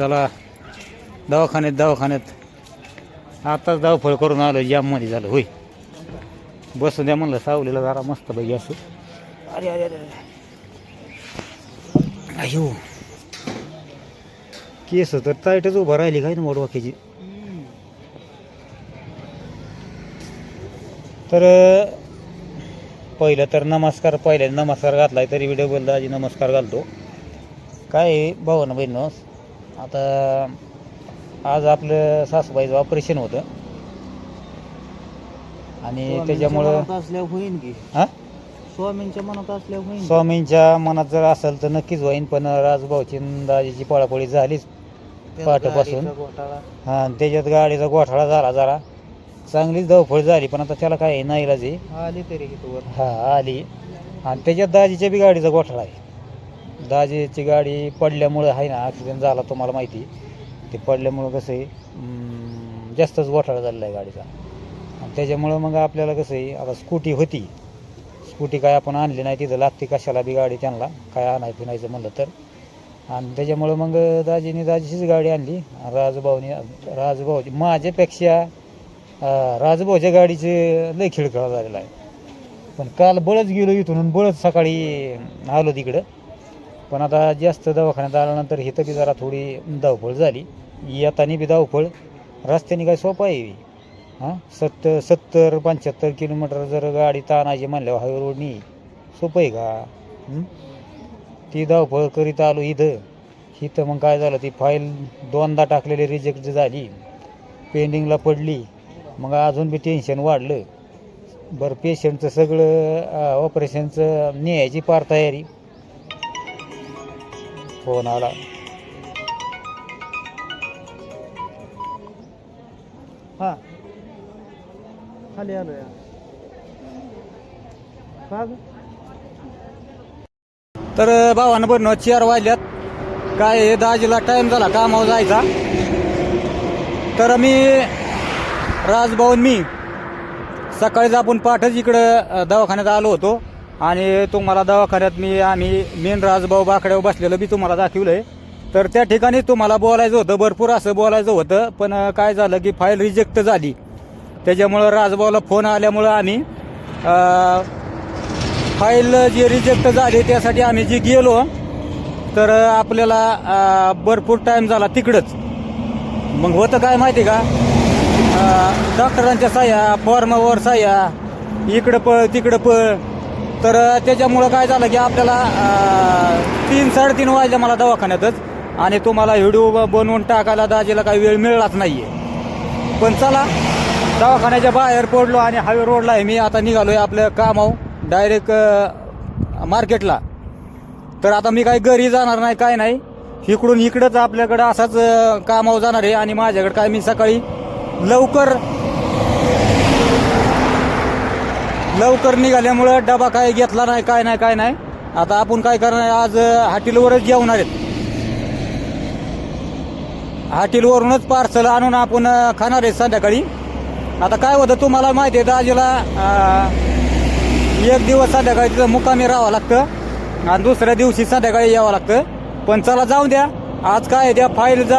चला दवाखान्यात दवाखान्यात. आताच धावफळ करून आलो जाममध्ये झालं होय. बसू द्या म्हणलं सावलीला जरा मस्त पाहिजे असं. अरे अरे अरे अयो. केस तर ताईटच उभं राहिली काय ना मोडवाक्याची तर पहिलं तर नमस्कार पहिल्या नमस्कार घातलाय तरी व्हिडिओ बोलला आजी नमस्कार घालतो. काय आहे, भाऊ ना बहिण? आता आज आपलं सासूबाईचं ऑपरेशन होतं. आणि त्याच्यामुळं होईन की. हा? स्वामींच्या मनात असल्यावर होईन स्वामींच्या मनात जर असेल तर नक्कीच होईन पण राजभाऊची दाजीची पळापळी झालीच पहाटेपासून. गाडीचा घोटाळा. हा आणि त्याच्यात गाडीचा गोठाळा झाला जरा. चांगलीच धावपळ झाली पण आता त्याला काय नाही इलाज आहे. आली तरी हा आली. आणि त्याच्यात दाजीच्या बी गाडीचा गोठाळा आहे. दाजीची गाडी पडल्यामुळं आहे ना ॲक्सिडेंट झाला तुम्हाला माहिती. ते पडल्यामुळं कसं आहे अं, जास्तच गोठाळा झालेला आहे गाडीचा. आणि त्याच्यामुळं मग आपल्याला कसं आहे आता स्कूटी होती. स्कूटी काय आपण आणली नाही तिथं लागते कशाला बी गाडी त्यांना काय आणाय फिनायचं म्हणलं तर. आणि त्याच्यामुळं मग दाजीने दाजीचीच गाडी आणली. राजभाऊने राजभाऊची माझ्यापेक्षा अं, राजभाऊच्या गाडीचे लय खिळखळा झालेला आहे. पण काल बळच गेलो इथून आणि बळच सकाळी आलो तिकडं. पण आता जास्त दवाखान्यात आल्यानंतर इथं बी जरा थोडी धावपळ झाली. येताना बी धावपळ रस्त्याने काय सोपं आहे हां सत्तर सत्तर पंच्याहत्तर किलोमीटर जर गाडी ताणायची म्हणल्यावर हायवे रोडनी सोपं आहे का? ती धावपळ करीत आलो इथं. इथं मग काय झालं ती फाईल दोनदा टाकलेली रिजेक्ट झाली. पेंडिंगला पडली. मग अजून बी टेन्शन वाढलं. बरं पेशंटचं सगळं ऑपरेशनचं न्यायची पार तयारी. फोन आला हा खाली आलो या? तर भावानं बरं चार वाजल्यात काय आहे, दाजीला टाईम झाला कामावर जायचा? तर मी राजभाऊन मी सकाळीच आपण पाठच इकडं दवाखान्यात आलो होतो. आणि तुम्हाला दवाखान्यात मी आम्ही मेन राजभाऊ बाकड्यावर बसलेलं बी तुम्हाला दाखवलंय. तर त्या ठिकाणी तुम्हाला बोलायचं होतं भरपूर असं बोलायचं होतं पण काय झालं की फाईल रिजेक्ट झाली. त्याच्यामुळं राजभाऊला फोन आल्यामुळं आम्ही फाईल जी रिजेक्ट झाली त्यासाठी आम्ही जी गेलो तर आपल्याला भरपूर टाईम झाला तिकडंच. मग होतं काय माहिती का? डॉक्टरांच्या साह्या फॉर्मावर साह्या इकडं पळ तिकडं पळ. तर त्याच्यामुळं काय झालं की आपल्याला तीन साडेतीन वाजल्या मला दवाखान्यातच आणि तुम्हाला व्हिडिओ बनवून टाकायला दाजीला काही वेळ मिळालाच नाहीये. पण चला दवाखान्याच्या बाहेर पडलो आणि हायवे रोडला आहे. मी आता निघालोय आपलं कामाव डायरेक्ट मार्केटला. तर आता मी काही घरी जाणार नाही काय नाही. इकडून इकडंच आपल्याकडं असाच कामाव जाणार आहे आणि माझ्याकडं काय मी सकाळी लवकर लवकर निघाल्यामुळं डबा काय घेतला नाही काय नाही काय नाही. आता आपण काय करणार आज हॉटेलवरच जेवणार आहेत. हॉटेलवरूनच पार्सल आणून आपण खाणार आहे संध्याकाळी. आता काय होतं तुम्हाला माहिती आहे दाजीला एक दिवस संध्याकाळी तिथं मुकामी राहावं लागतं. आणि दुसऱ्या दिवशी संध्याकाळी यावं लागतं. पण चला जाऊ द्या. आज काय त्या फाईल जा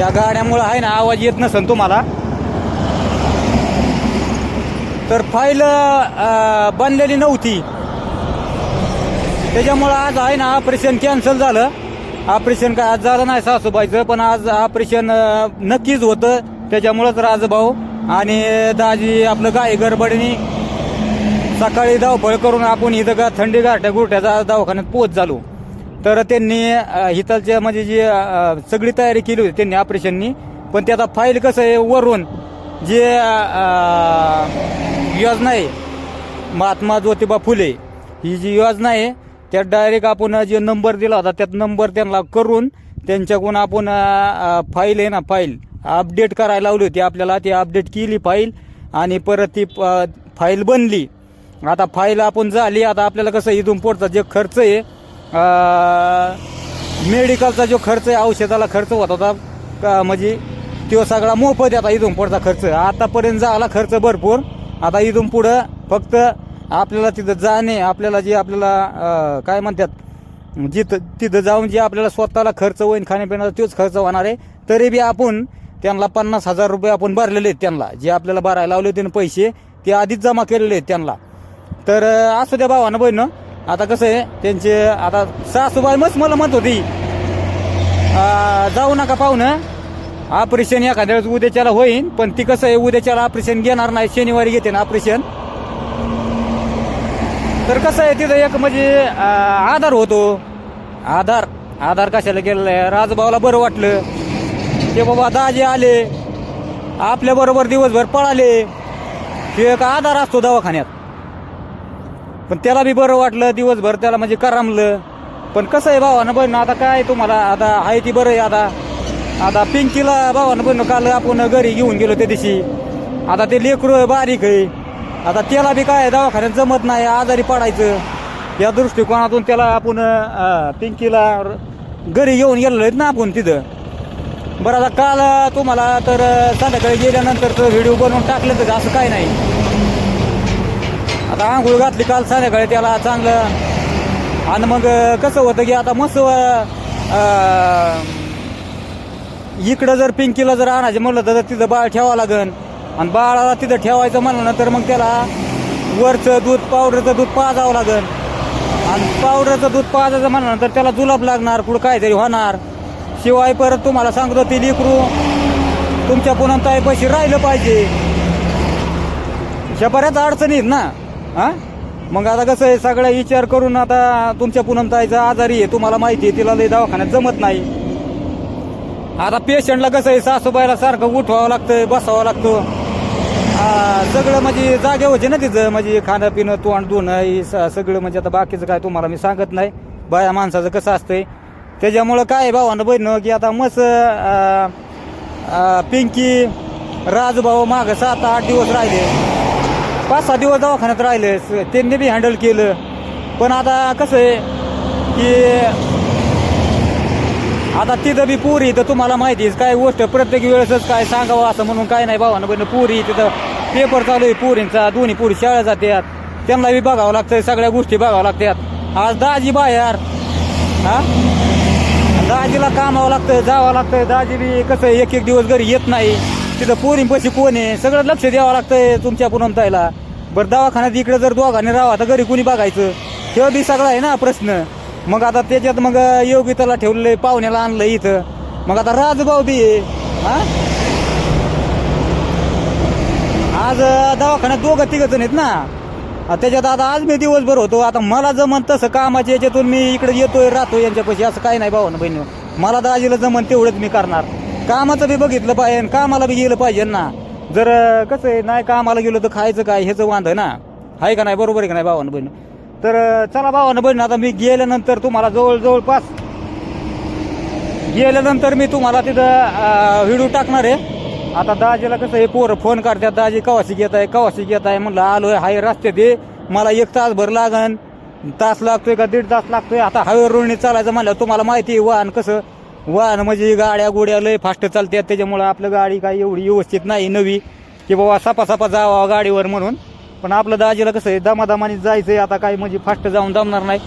या गाड्यामुळं आहे ना आवाज येत नसेल तुम्हाला. तर फाईल बनलेली नव्हती. त्याच्यामुळं आज आहे ना ऑपरेशन कॅन्सल झालं. ऑपरेशन काय आज झालं नाही सासूबाईचं पण आज ऑपरेशन नक्कीच होतं. त्याच्यामुळंच राजभाऊ आणि दाजी आपलं गाय गडबडीने सकाळी धावपळ करून आपण इथं का थंडी गाठ्या गुरठ्याचा दवाखान्यात पोच झालो. तर त्यांनी अं, म्हणजे जी सगळी तयारी केली होती त्यांनी ऑपरेशननी पण त्याचा फाईल कसं आहे वरून जे योजना आहे. महात्मा ज्योतिबा फुले. ही जी योजना आहे त्यात डायरेक्ट आपण जे नंबर दिला होता त्यात नंबर त्यांना करून त्यांच्याकडून आपण फाईल आहे ना फाईल अपडेट करायला लावली होती. आपल्याला ती अपडेट केली फाईल आणि परत ती फाईल बनली. आता फाईल आपण झाली आता आपल्याला कसं इथून पुढचा जे खर्च आहे मेडिकलचा जो खर्च आहे औषधाला खर्च होत होता का म्हणजे तो सगळा मोफत आहे आता इथून पुढचा खर्च. आतापर्यंत झाला खर्च भरपूर. आता इथून पुढं फक्त आपल्याला तिथं जाणे आपल्याला जे आपल्याला काय म्हणतात जिथं तिथं जाऊन जे आपल्याला स्वतःला खर्च होईल खाण्यापिण्याचा तोच खर्च होणार आहे. तरी बी आपण त्यांना पन्नास हजार रुपये आपण भरलेले आहेत त्यांना. जे आपल्याला भरायला लावले होते ना पैसे ते आधीच जमा केलेले आहेत त्यांना. तर असू द्या भावानं बहिणं. आता कसं आहे त्यांचे आता सासूबाई मस्त मला म्हणत होती जाऊ नका पाहुणं. ऑपरेशन एखाद्या वेळेस उद्याच्याला होईन पण ती कसं आहे उद्याच्याला ऑपरेशन घेणार नाही शनिवारी घेते ना ऑपरेशन. तर कसं आहे तिथं एक म्हणजे आधार होतो. आधार आधार कशाला गेलेला आहे? राजभावाला बरं वाटलं. ते बाबा दाजे आले. आपल्या बरोबर दिवसभर पळाले. हे एक आधार असतो दवाखान्यात. पण त्याला बी बरं वाटलं दिवसभर त्याला म्हणजे करमलं. पण कसं आहे भावानं बहिण आता काय तुम्हाला आता आहे ती बरं आहे आता. आता पिंकीला भावानं पण काल आपण घरी घेऊन गेलो त्या दिवशी. आता ते लेकरू बारीक आहे. आता त्याला बी काय दवाखान्यात जमत नाही आजारी पडायचं. या दृष्टिकोनातून त्याला आपण पिंकीला घरी घेऊन गेलेलो आहेत ना आपण तिथं. बरं आता काल तुम्हाला तर संध्याकाळी गेल्यानंतर तर व्हिडिओ बनवून टाकले तर असं काय नाही. आता आंघोळ घातली काल संध्याकाळी त्याला चांगलं. आणि मग कसं होतं की आता मस्त इकडं जर पिंकीला जर आणायचं म्हणलं तर तिथं बाळ ठेवावं लागन. आणि बाळाला तिथं ठेवायचं म्हणलं ना तर मग त्याला वरचं दूध पावडरचं दूध पाजावं लागन. आणि पावडरचं दूध पाजायचं म्हणलं तर त्याला जुलाब लागणार कुठं काहीतरी होणार. शिवाय परत तुम्हाला सांगतो ती लिकरू तुमच्या पुनमताई पैसे राहिलं पाहिजे. ह्या बऱ्याच अडचणी आहेत ना? हा? मग आता कसं आहे सगळा विचार करून आता तुमच्या पूनमताईचा आजारी आहे तुम्हाला माहिती आहे तिला लय दवाखान्यात जमत नाही. आता पेशंटला कसं आहे सासूबाईला सारखं उठवावं लागतं बसावं लागतं. सगळं म्हणजे जागे होते ना तिथं म्हणजे खाणं पिणं तोंड धुणं हे स- सगळं म्हणजे आता बाकीचं काय तुम्हाला मी सांगत नाही. बाया माणसाचं कसं असतंय. त्याच्यामुळं काय भावानं बहिणं की आता मस्त पिंकी राजभाऊ मागं सात आठ दिवस राहिले. पाच सहा दिवस दवाखान्यात राहिले. त्यांनी बी हँडल केलं. पण आता कसं आहे की आता तिथं बी पुरी तर तुम्हाला माहिती आहे काय गोष्ट प्रत्येक वेळेसच काय सांगावं असं म्हणून काय नाही भावानं पण पुरी तिथं पेपर चालू आहे पुरींचा दोन्ही पुरी शाळा जातात त्यांना बी बघावं लागतं सगळ्या गोष्टी बघावं लागतात आज दाजी बाहेर. हा? दाजीला कामावं लागतं जावं लागतं दाजी बी कसं आहे, एक एक दिवस घरी येत नाही. तिथं पोरींपाशी कोण आहे सगळं लक्ष द्यावं लागतंय तुमच्या पुनमताईला. बरं दवाखान्यात इकडे जर दोघांनी राहा तर घरी कुणी बघायचं? तेव्हा बी सगळं आहे ना प्रश्न. मग आता त्याच्यात मग योगिताला ठेवलंय पाहुण्याला आणलं इथं. मग आता राजभाऊ बी हा? आज दवाखान्यात दोघं तिघ जण आहेत ना. त्याच्यात आता आज मी दिवसभर होतो. आता मला जमन तसं कामाच्या याच्यातून मी इकडे येतोय राहतो यांच्यापाशी. असं काही नाही भावानं बहिणी मला दाजीला जमन तेवढंच मी करणार. कामाचं बी बघितलं पाहिजे आणि कामाला बी गेलं पाहिजे ना. जर कसं आहे नाही कामाला गेलो तर खायचं काय? ह्याचं वांध ना. आहे का नाही? बरोबर आहे का नाही भावानं बहिणी तर चला भावानं बहिणी आता मी गेल्यानंतर तुम्हाला जवळ जवळपास गेल्यानंतर मी तुम्हाला तिथं व्हिडिओ टाकणार आहे. आता दाजीला कसं आहे पोरं फोन करतात दाजी कवाशी घेत आहे कवाशी घेत आहे म्हणलं आहे हाय रस्त्यात ये मला एक तास भर लागन. तास लागतोय का दीड तास लागतोय? आता हवेवर रोडने चालायचं म्हणलं तुम्हाला माहिती आहे वाहन कसं वाहन म्हणजे गाड्या गोड्या लय फास्ट चालतात. त्याच्यामुळं आपलं गाडी काही एवढी व्यवस्थित नाही नवी की बाबा सपा जावा गाडीवर म्हणून. पण आपलं दाजीला कसं आहे दमादमाने जायचंय आता काय म्हणजे फास्ट जाऊन जमणार नाही.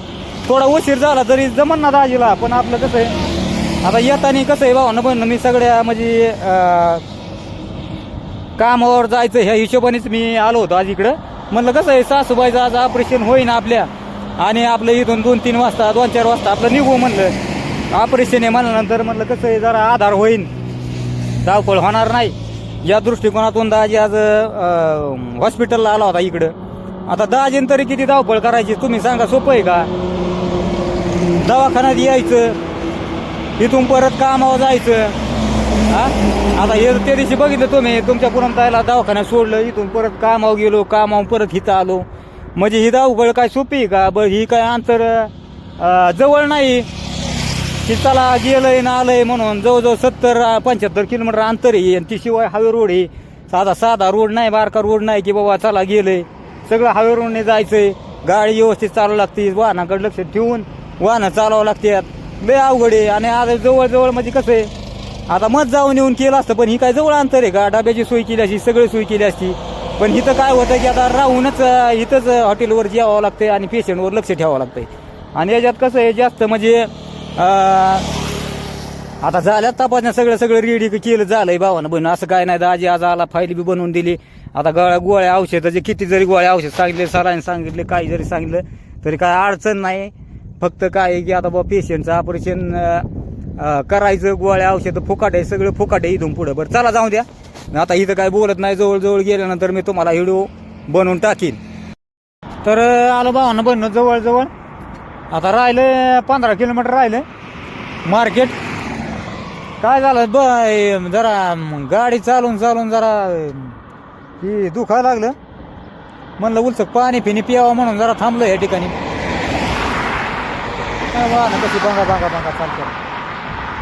थोडा उशीर झाला तरी जमन ना दाजीला पण आपलं कसं आहे आता येताना कसं आहे भावानं पण मी सगळ्या म्हणजे कामावर जायचं ह्या हिशोबानेच मी आलो होतो आज इकडं. म्हणलं कसं आहे सासूबाईचं आज ऑपरेशन होईन आपल्या आणि आपलं इथून दोन तीन वाजता दोन चार वाजता आपलं निघू म्हणलं. ऑपरेशन आहे म्हणल्यानंतर म्हणलं कसं आहे जरा आधार होईन. धावपळ होणार नाही. या दृष्टिकोनातून दाजी आज अं, हॉस्पिटलला आला होता इकडं. आता दाजीन तरी किती धावपळ करायची तुम्ही सांगा सोपं आहे का? दवाखान्यात यायचं इथून परत कामावर जायचं. हा? आता हे त्या दिवशी बघितलं तुम्ही तुमच्या पुरमताईला दवाखान्यात सोडलं इथून परत कामावर गेलो कामावर परत इथं आलो. म्हणजे ही धावपळ काय सोपी आहे का? ब ही काय अंतर अं, जवळ नाही. की चला गेलंय ना आलंय म्हणून जवळजवळ सत्तर पंच्याहत्तर किलोमीटर अंतर आहे. आणि ती शिवाय हायवे रोड आहे. साधा साधा रोड नाही बारका रोड नाही की बाबा चला गेलंय. सगळं हायवे रोडने जायचंय. गाडी व्यवस्थित चालवं लागते. वाहनाकडे लक्ष ठेवून वाहनं चालवावं लागतात. लय अवघड आहे. आणि आता जवळजवळ म्हणजे कसं आहे आता मत जाऊन येऊन केलं असतं पण ही काय जवळ अंतर आहे का? डब्याची सोय केली असती सगळी सोय केली असती. पण इथं काय होतं की आता राहूनच इथंच हॉटेलवर जेवावं लागतंय आणि पेशंटवर लक्ष ठेवावं लागतंय. आणि याच्यात कसं आहे जास्त म्हणजे आता झाल्या तपासण्या सगळं सगळं रेडी केलं झालंय भावानं बहिण. असं काय नाही आजी आज आला फाईल बी बनवून दिली. आता गळ्या गोळ्या औषधाचे किती जरी गोळ्या औषध सांगितले सरांनी सांगितले काही जरी सांगितलं तरी काय अडचण नाही. फक्त काय की आता बाबा पेशंटचं ऑपरेशन करायचं गोळ्या औषधं फुकाट आहे सगळं फुकाट आहे इथून पुढं. बरं चला जाऊ द्या. आता इथं काय बोलत नाही जवळजवळ गेल्यानंतर मी तुम्हाला व्हिडिओ बनवून टाकीन. तर आलं आलो भावानं बनणं जवळजवळ. आता राहिलं पंधरा किलोमीटर राहिलं. मार्केट. काय झालं? ब जरा गाडी चालून चालून जरा ही दुखायला लागलं. म्हणलं उलचक पाणी पिणी पियावं म्हणून जरा थांबलं या ठिकाणी. काय वाहनं कशी बांगा बांगा बांगा चालतं.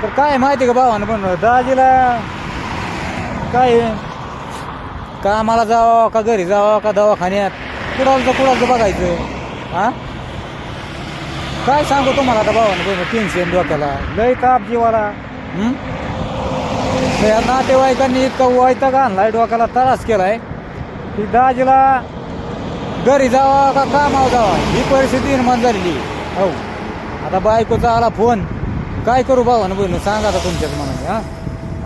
तर काय माहिती का भावानं? पण दाजीला काय कामाला जावं का घरी जावं का दवाखान्यात? कुडालचं कुडालचं बघायचं. हां? काय सांगू तुम्हाला आता भावानं बहिणी टेन्शन डोक्याला. लय ताप जीवाला. हं? या नातेवाईकांनी इतका वैताग आणलाय डोक्याला त्रास केलाय. की दाजीला घरी जावा का कामावर जावा? ही परिस्थिती निर्माण झालेली हो. आता बायकोचा आला फोन. काय करू भावानं बहिणी? सांगा आता तुमच्याच मनाने हा?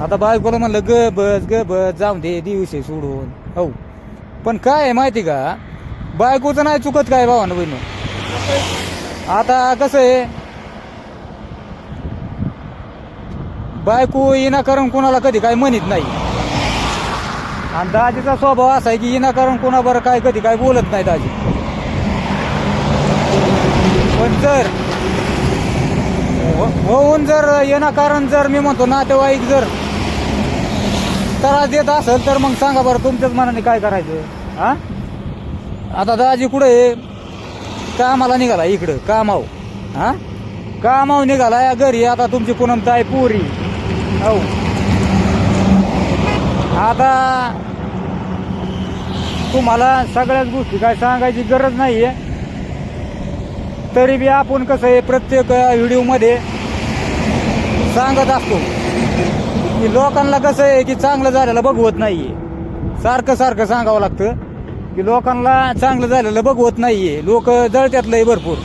आता बायकोला म्हणलं ग बस ग बस जाऊन दे दिवशी सोडून. हो. पण काय आहे माहिती का? बायकोचं नाही चुकत काय भावानं बहिणी? आता कसं आहे? बायको विनाकारण कोणाला कधी काय म्हणत नाही. आणि दाजीचा स्वभाव असा आहे की विनाकारण कोणाबरोबर काय कधी काय बोलत नाही दाजी. पण जर हो- होऊन जर येणाकारण जर मी म्हणतो नातेवाईक जर त्रास देत असेल तर मग सांगा बरं तुमच्याच मनाने काय करायचं? हा? आता दाजी कुठे आहे? कामाला निघाला इकडं कामाव. हा? कामाव निघाला या घरी आता तुमची पूनम ताई पुरी. हो आता तुम्हाला सगळ्याच गोष्टी काय सांगायची गरज नाहीये. तरी बी आपण कसं आहे प्रत्येक व्हिडिओमध्ये सांगत असतो. की लोकांना कसं आहे की चांगलं झालेलं बघवत नाही आहे सारखं सारखं सांगावं लागतं. की लोकांना चांगलं झालेलं बघवत नाहीये. लोक जळत्यात लय भरपूर.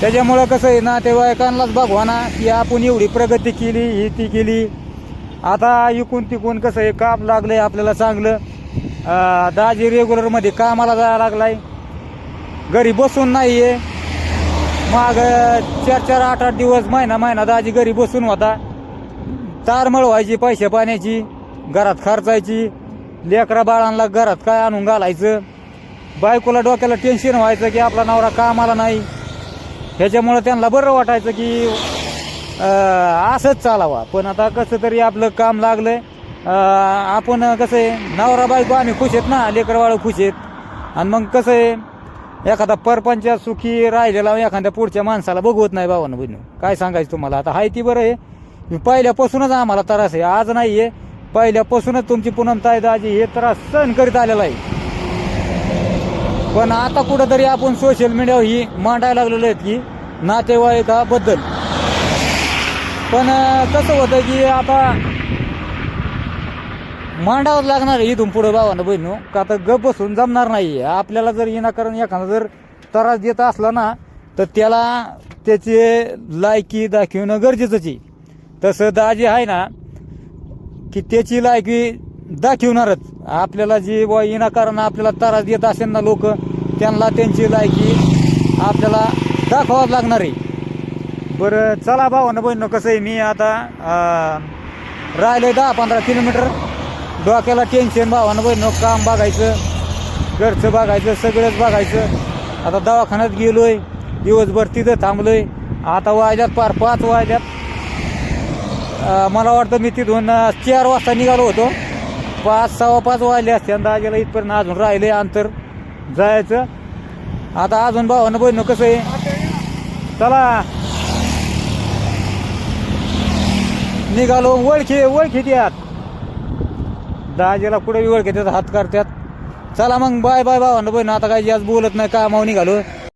त्याच्यामुळं कसं आहे नातेवाईकांनाच बघवा ना की आपण एवढी प्रगती केली ही ती केली. आता इकून तिकून कसं आहे काम लागलंय आपल्याला चांगलं. दाजी रेग्युलरमध्ये कामाला जायला लागलाय. घरी बसून नाहीये. माग चार चार आठ आठ दिवस महिना महिना दाजी घरी बसून होता. तार मळवायची पैसे पाण्याची घरात खर्चायची. लेकरा बाळांना घरात काय आणून घालायचं? बायकोला डोक्याला टेन्शन व्हायचं की आपला नवरा कामाला नाही. ह्याच्यामुळं त्यांना बरं वाटायचं की असंच चालावा. पण आता कसं तरी आपलं काम लागलंय. आहे आपण कसं आहे नवरा बायको आम्ही खुश आहेत ना लेकरवाळं खुश आहेत. आणि मग कसं आहे एखादा परपंच सुखी राहिलेला एखाद्या पुढच्या माणसाला बघवत नाही भावानं बहिणी. काय सांगायचं तुम्हाला? आता हाय ती बरं आहे. पहिल्यापासूनच आम्हाला त्रास आहे. आज नाही आहे पहिल्यापासूनच तुमची पूनम दाजी हे त्रास सहन करीत आलेला आहे. पण आता कुठंतरी आपण सोशल मीडियावर ही मांडायला लागलेलो आहेत की नातेवाईकाबद्दल. पण कसं होतं की आता मांडावं लागणार आहे इथून पुढे भावानं बहिणू का आता गप बसून जमणार नाही. आपल्याला जर विनाकारण एखादा जर त्रास देत असला ना तर त्याला त्याचे लायकी दाखवणं गरजेचंच आहे. तसं दाजी आहे ना की त्याची लायकी दाखवणारच. आपल्याला जी व विनाकारण आपल्याला त्रास देत असेल ना लोक त्यांना त्यांची लायकी आपल्याला दाखवावं लागणार आहे. बरं चला भावानं बहिणं कसं आहे मी आता राहिले दहा पंधरा किलोमीटर. डोक्याला टेन्शन भावानं बहिणं काम बघायचं घरचं बघायचं सगळंच बघायचं. आता दवाखान्यात गेलोय दिवसभर तिथं थांबलोय. आता वाजल्यात पार पाच वाजल्यात. मला वाटतं मी तिथून चार वाजता निघालो होतो. पाच सव्वा पाच वाजले असते आणि दाजेला इथपर्यंत अजून राहिले अंतर जायचं. आता अजून भावानं बहिणं कसं आहे? चला. निघालो ओळखी ओळखी द्यात दाजेला कुठे ओळखी देतात हात करतात. चला मग बाय बाय भावानं बहिणं आता काही जास्त बोलत नाही कामावर निघालो.